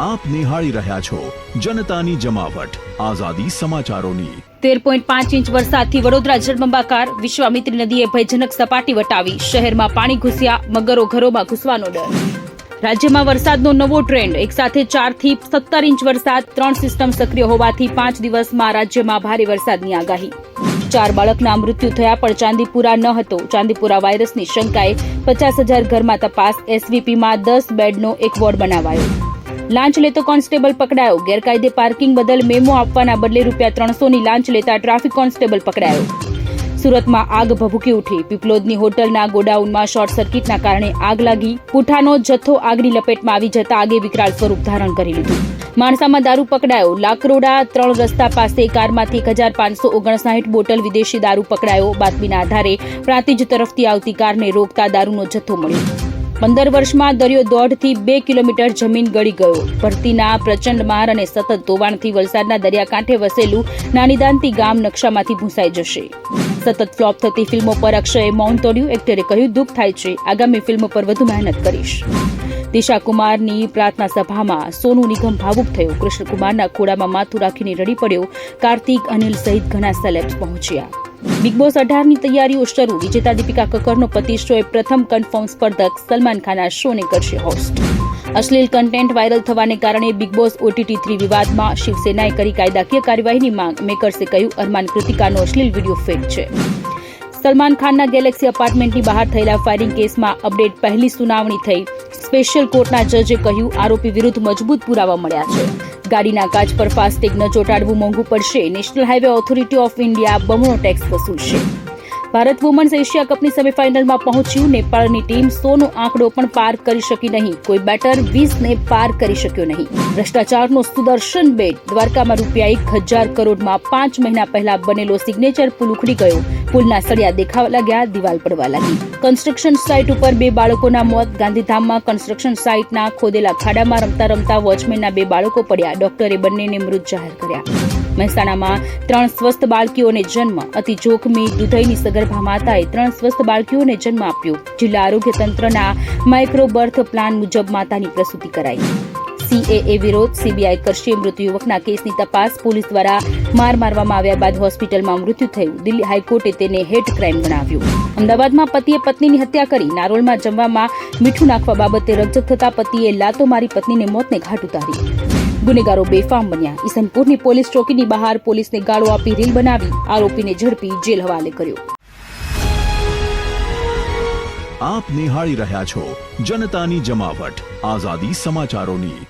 આપ નિહાળી રહ્યા છો જનતાની જમાવટ. આઝાદી સમાચારોની. તેર પોઈન્ટ પાંચ ઇંચ વરસાદથી વડોદરા જળબંબાકાર વિશ્વામિત્રી નદીએ ભયજનક સપાટી વટાવી. શહેરમાં પાણી ઘૂસ્યા, મગરો ઘરોમાં ઘૂસવાનો ડર. રાજ્યમાં વરસાદનો નવો ટ્રેન્ડ. એક સાથે ચારથી સત્તર ઇંચ વરસાદ, ત્રણ સિસ્ટમ સક્રિય હોવાથી પાંચ દિવસમાં રાજ્યમાં ભારે વરસાદની આગાહી. ચાર બાળકના મૃત્યુ થયા પણ ચાંદીપુરા ન હતો. ચાંદીપુરા વાયરસની શંકાએ પચાસ હજાર ઘરમાં તપાસ. એસવીપીમાં દસ બેડનો એક વોર્ડ બનાવાયો. લાંચ લેતો કોન્સ્ટેબલ પકડાયો. ગેરકાયદે પાર્કિંગ બદલ મેમો આપવાના બદલે રૂપિયા ત્રણસોની લાંચ લેતા ટ્રાફિક કોન્સ્ટેબલ પકડાયો. સુરતમાં આગ ભભૂકી ઉઠી. પીપલોદની હોટલના ગોડાઉનમાં શોર્ટ સર્કિટના કારણે આગ લાગી. પુઠાનો જથ્થો આગની લપેટમાં આવી જતા આગે વિકરાળ સ્વરૂપ ધારણ કરી લીધું. માણસામાં દારૂ પકડાયો. લાકરોડા ત્રણ રસ્તા પાસે કારમાંથી એક હજાર પાંચસો ઓગણસાઠ બોટલ વિદેશી દારૂ પકડાયો. બાતમીના આધારે પ્રાંતિજ તરફથી આવતી કારને રોકતા દારૂનો જથ્થો મળ્યો. પંદર વર્ષમાં દરિયો દોઢથી બે કિલોમીટર જમીન ગળી ગયો. ભરતીના પ્રચંડ માર અને સતત ધોવાણથી વલસાડના દરિયાકાંઠે વસેલું નાનીદાનતી ગામ નકશામાંથી ભૂંસાઈ જશે. સતત ફ્લોપ થતી ફિલ્મો પર અક્ષયે મૌન તોડ્યું. એક્ટરે કહ્યું, દુઃખ થાય છે. આગામી ફિલ્મ પર વધુ મહેનત કરીશ. દિશા કુમારની પ્રાર્થના સભામાં સોનુ નિગમ ભાવુક થયો. કૃષ્ણકુમારના ખોડામાં માથું રાખીને રડી પડ્યો. કાર્તિક, અનિલ સહિત ઘણા સેલેબ્સ પહોંચ્યા. બિગ બોસ અઢારની તૈયારીઓ શરૂ. વિજેતા દીપિકા કક્કરનો પતિ શોએ પ્રથમ કન્ફર્મ સ્પર્ધક સલમાન ખાન શોને કરશે હોસ્ટ અશ્લીલ કન્ટેન્ટ વાયરલ થવાને કારણે બિગ બોસ ઓટીટી થ્રી વિવાદમાં શિવસેનાએ કરી કાયદાકીય કાર્યવાહીની માંગ. મેકર્સે કહ્યું, અરમાન કૃતિકાનો અશ્લીલ વીડિયો ફેક છે. સલમાન ખાનના ગેલેક્સી અપાર્ટમેન્ટની બહાર થયેલા ફાયરિંગ કેસમાં અપડેટ પહેલી સુનાવણી થઈ. સ્પેશિયલ કોર્ટના જજે કહ્યું, આરોપી વિરુદ્ધ મજબૂત પુરાવા મળ્યા છે. ગાડીના કાચ પર ફાસ્ટેગ ન ચોટાડવું મોંઘું પડશે. National highway authority of India બમણો ટેક્સ વસૂલશે. ભારત વુમન્સ એશિયા કપની સેમીફાઇનલમાં પહોંચ્યું. નેપાળની ટીમ સોનો આંકડો પણ પાર કરી શકી નહીં. કોઈ બેટર વીસને પાર કરી શક્યો નહીં. ભ્રષ્ટાચારનો સુદર્શન બેટ. દ્વારકામાં રૂપિયા એક હજાર કરોડમાં પાંચ મહિના પહેલા બનેલો સિગ્નેચર પુલ ઉખડી ગયો. પુલના સળિયા દેખાવા લાગ્યા, દિવાલ પડવા લાગી. કન્સ્ટ્રક્શન સાઇટ ઉપર બે બાળકોના મોત. ગાંધીધામમાં કન્સ્ટ્રક્શન સાઇટના ખોદેલા ખાડામાં રમતા રમતા વોચમેનના બે બાળકો પડ્યા. ડોક્ટરે બંનેને મૃત જાહેર કર્યા. મહેસાણામાં ત્રણ સ્વસ્થ બાળકીઓને જન્મ, અતિ જોખમી દુધઈની સગર્ભા માતાએ ત્રણ સ્વસ્થ બાળકીઓને જન્મ આપ્યો. જિલ્લા આરોગ્ય તંત્રના માઇક્રો બર્થ પ્લાન મુજબ માતાની પ્રસૂતિ કરાઈ. સીએએ વિરોધ, સીબીઆઈ કરશે મૃત યુવકના કેસની તપાસ, પોલીસ દ્વારા માર મારવામાં આવ્યા બાદ હોસ્પિટલમાં મૃત્યુ થયું. દિલ્હી હાઈકોર્ટે તેને હેટ ક્રાઇમ ગણાવ્યું. અમદાવાદમાં પતિએ પત્નીની હત્યા કરી. નારોલમાં જમવામાં મીઠું નાખવા બાબતે રજત થતા પતિએ લાતો મારી પત્નીને મોતને ઘાટ ઉતારી. ગુનેગારો બેફામ બન્યા. ઈસનપુરની પોલીસ ચોકીની બહાર પોલીસને ગાળો આપી રીલ બનાવી આરોપીને ઝડપી જેલ હવાલે કર્યો. આપ નિહાળી રહ્યા છો જનતાની જમાવટ. આઝાદી સમાચારોની